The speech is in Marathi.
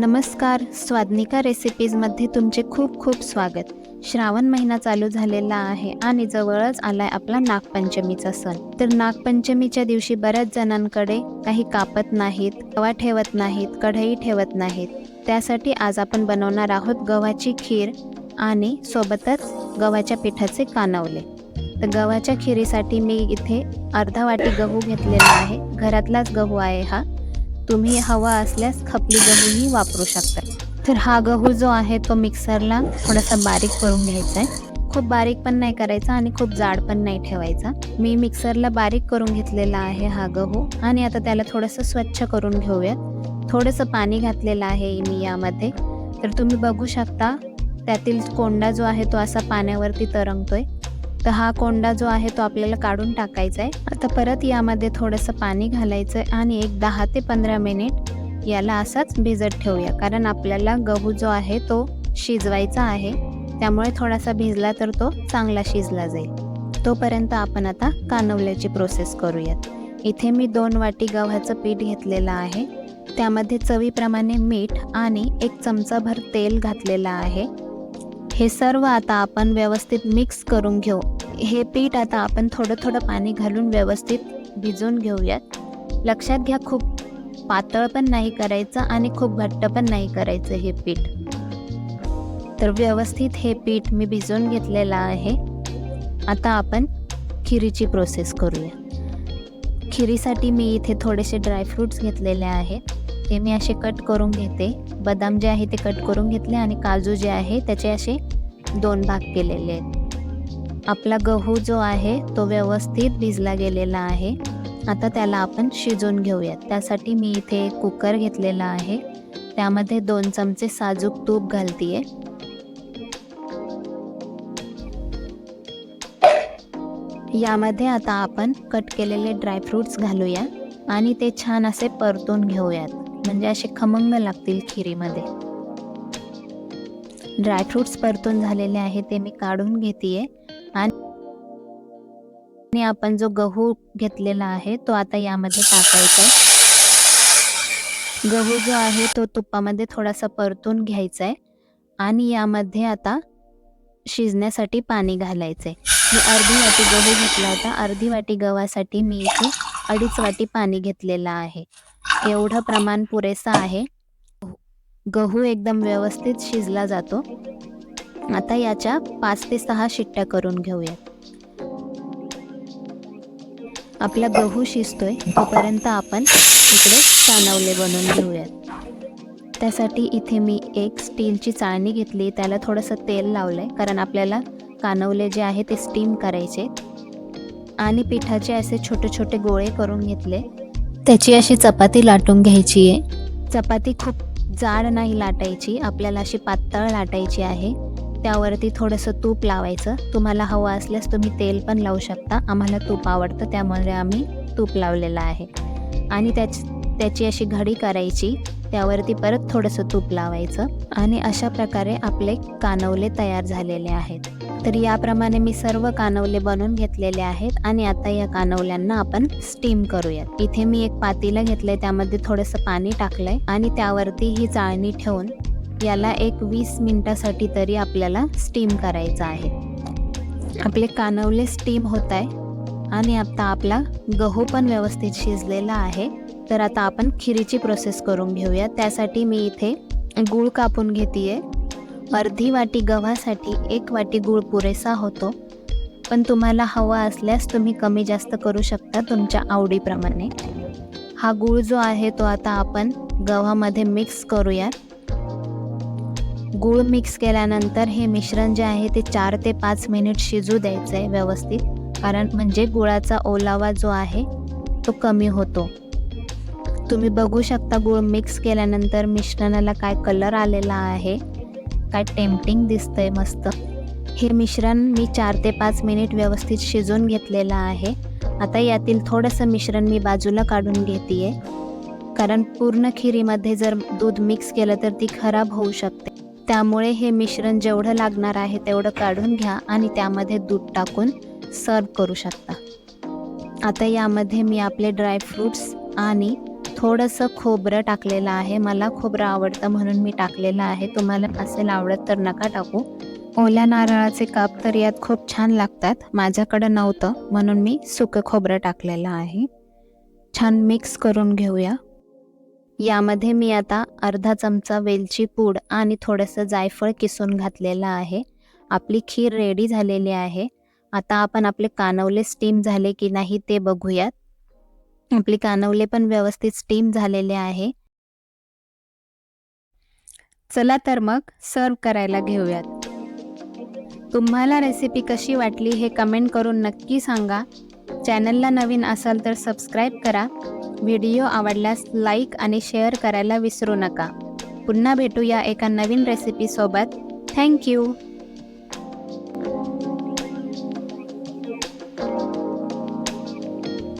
नमस्कार. स्वादनिका रेसिपीजमध्ये तुमचे खूप खूप स्वागत. श्रावण महिना चालू झालेला आहे आणि जवळच आलाय आपला नागपंचमीचा सण. तर नागपंचमीच्या दिवशी बऱ्याच जणांकडे काही कापत नाहीत तवा ठेवत नाहीत कढई ठेवत नाहीत. त्यासाठी आज आपण बनवणार आहोत गव्हाची खीर आणि सोबतच गव्हाच्या पिठाचे कानवले. तर गव्हाच्या खिरीसाठी मी इथे अर्धा वाटी गहू घेतलेला आहे. घरातलाच गहू आहे हा. तुम्ही हवा असल्यास खपली गहूही वापरू शकता. तर हा गहू जो आहे तो मिक्सरला थोडासा बारीक करून घ्यायचा आहे खूप बारीक पण नाही करायचा आणि खूप जाड पण नाही ठेवायचा. मी मिक्सरला बारीक करून घेतलेला आहे हा गहू आणि आता त्याला थोडंसं स्वच्छ करून घेऊयात. थोडंसं पाणी घातलेलं आहे मी यामध्ये. तर तुम्ही बघू शकता त्यातील कोंडा जो आहे तो असा पाण्यावरती तरंगतोय. तर हा कोंडा जो आहे तो आपल्याला काढून टाकायचा आहे. आता परत यामध्ये थोडंसं पाणी घालायचं आहे आणि एक दहा ते पंधरा मिनिट याला असाच भिजत ठेवूया. कारण आपल्याला गहू जो आहे तो शिजवायचा आहे. त्यामुळे थोडासा भिजला तर तो चांगला शिजला जाईल. तोपर्यंत आपण आता कानवल्याची प्रोसेस करूयात. इथे मी दोन वाटी गव्हाचं पीठ घेतलेलं आहे. त्यामध्ये चवीप्रमाणे मीठ आणि एक चमचाभर तेल घातलेलं आहे. हे सर्व आता आपण व्यवस्थित मिक्स करून घेऊ. हे पीठ आता आपण थोडं थोडं पाणी घालून व्यवस्थित भिजवून घेऊयात. लक्षात घ्या खूप पातळ पण नाही करायचं आणि खूप घट्ट पण नाही करायचं हे पीठ. तर व्यवस्थित हे पीठ मी भिजवून घेतलेलं आहे. आता आपण खिरीची प्रोसेस करूया. खिरीसाठी मी इथे थोडेसे ड्रायफ्रूट्स घेतलेले आहेत. ते मी असे कट करून घेते. बदाम जे आहे ते कट करून घेतले आणि काजू जे आहे त्याचे असे दोन भाग केलेले आहेत. आपला गहू जो आहे तो व्यवस्थित भिजला गेलेला आहे. आता त्याला आपण शिजवून घेऊयात. त्यासाठी मी इथे कुकर घेतलेला आहे. त्यामध्ये दोन चमचे साजूक तूप घालतीये. यामध्ये आता आपण कट केलेले ड्रायफ्रूट्स घालूया आणि ते छान असे परतून घेऊयात. म्हणजे असे खमंग लागतील खिरीमध्ये. ड्रायफ्रुट्स परतून झालेले आहे ते मी काढून घेते आणि आपण जो गहू घेतलेला आहे तो आता यामध्ये टाकायचा आहे गहू जो आहे तो तुपामध्ये थोडासा परतून घ्यायचा आहे आणि यामध्ये आता शिजण्यासाठी पाणी घालायचं आहे मी अर्धी वाटी गहू घेतला होता. अर्धी वाटी गव्हासाठी मी इथे अडीच वाटी पाणी घेतलेलं आहे. एवढं प्रमाण पुरेसं आहे. गहू एकदम व्यवस्थित शिजला जातो. आता याच्या पाच ते सहा शिट्ट्या करून घेऊयात. आपला गहू शिजतोय. तोपर्यंत आपण इकडे कानवले बनवून घेऊयात. त्यासाठी इथे मी एक स्टीलची चाळणी घेतली. त्याला थोडंसं तेल लावलंय. कारण आपल्याला कानवले जे आहे ते स्टीम करायचे. आणि पिठाचे असे छोटे छोटे गोळे करून घेतले. त्याची अशी चपाती लाटून घ्यायची आहे. चपाती खूप जाड नाही लाटायची आपल्याला अशी पातळ लाटायची आहे. त्यावरती थोडंसं तूप लावायचं. तुम्हाला हवं असल्यास तुम्ही तेल पण लावू शकता. आम्हाला तूप आवडतं त्यामुळे आम्ही तूप लावलेलं आहे. आणि त्याच त्याची अशी घडी करायची त्यावरती परत थोडंसं तूप लावायचं आणि अशा प्रकारे आपले कानवले तयार झालेले आहेत. तर याप्रमाणे मी सर्व कानवले बनवून घेतलेले आहेत आणि आता या कानवल्यांना आपण स्टीम करूयात. इथे मी एक पातीला घेतलंय त्यामध्ये थोडंसं पाणी टाकलंय आणि त्यावरती ही चाळणी ठेवून याला एक वीस मिनिटासाठी तरी आपल्याला स्टीम करायचं आहे. आपले कानवले स्टीम होत आहे आणि आता आपला गहू पण व्यवस्थित शिजलेला आहे. तर आता आपण खिरीची प्रोसेस करून घेऊया. त्यासाठी मी इथे गूळ कापून घेते अर्धी वाटी गव्हासाठी एक वाटी गूळ पुरेसा होतो. पण तुम्हाला हवा असल्यास तुम्ही कमी जास्त करू शकता तुमच्या आवडीप्रमाणे. हा गूळ जो आहे तो आता आपण गव्हामध्ये मिक्स करूया. गूळ मिक्स केल्यानंतर हे मिश्रण जे आहे ते चार ते पाच मिनिट शिजू द्यायचं आहे व्यवस्थित. कारण म्हणजे गुळाचा ओलावा जो आहे तो कमी होतो. तुम्ही बघू शकता गूळ मिक्स केल्यानंतर मिश्रणाला काय कलर आलेला आहे. काय टेम्पटिंग दिसतंय मस्त. हे मिश्रण मी चार ते पाच मिनिट व्यवस्थित शिजवून घेतलेलं आहे. आता यातील थोडंसं मिश्रण मी बाजूला काढून घेते कारण पूर्ण खिरीमध्ये जर दूध मिक्स केलं तर ती खराब होऊ शकते. त्यामुळे हे मिश्रण जेवढं लागणार आहे तेवढं काढून घ्या आणि त्यामध्ये दूध टाकून सर्व करू शकता. आता यामध्ये मी आपले ड्रायफ्रूट्स आणि थोडंसं खोबरं टाकलेलं आहे. मला खोबरं आवडतं म्हणून मी टाकलेलं आहे. तुम्हाला असेल आवडत तर नका टाकू. ओल्या नारळाचे काप तर यात खूप छान लागतात. माझ्याकडं नव्हतं म्हणून मी सुकं खोबरं टाकलेलं आहे. छान मिक्स करून घेऊया. यामध्ये मी आता अर्धा चमचा वेलची पूड आणि थोडंसं जायफळ किसून घातलेलं आहे. आपली खीर रेडी झालेली आहे. आता आपण आपले कानवले स्टीम झाले की नाही ते बघूयात. आपली कानवले पण व्यवस्थित स्टीम झालेले आहे. चला तर मग सर्व करायला घेऊयात. तुम्हाला रेसिपी कशी वाटली हे कमेंट करून नक्की सांगा. चॅनलला नवीन असाल तर सबस्क्राईब करा. व्हिडिओ आवडल्यास लाईक आणि शेअर करायला विसरू नका. पुन्हा भेटूया एका नवीन रेसिपीसोबत थँक्यू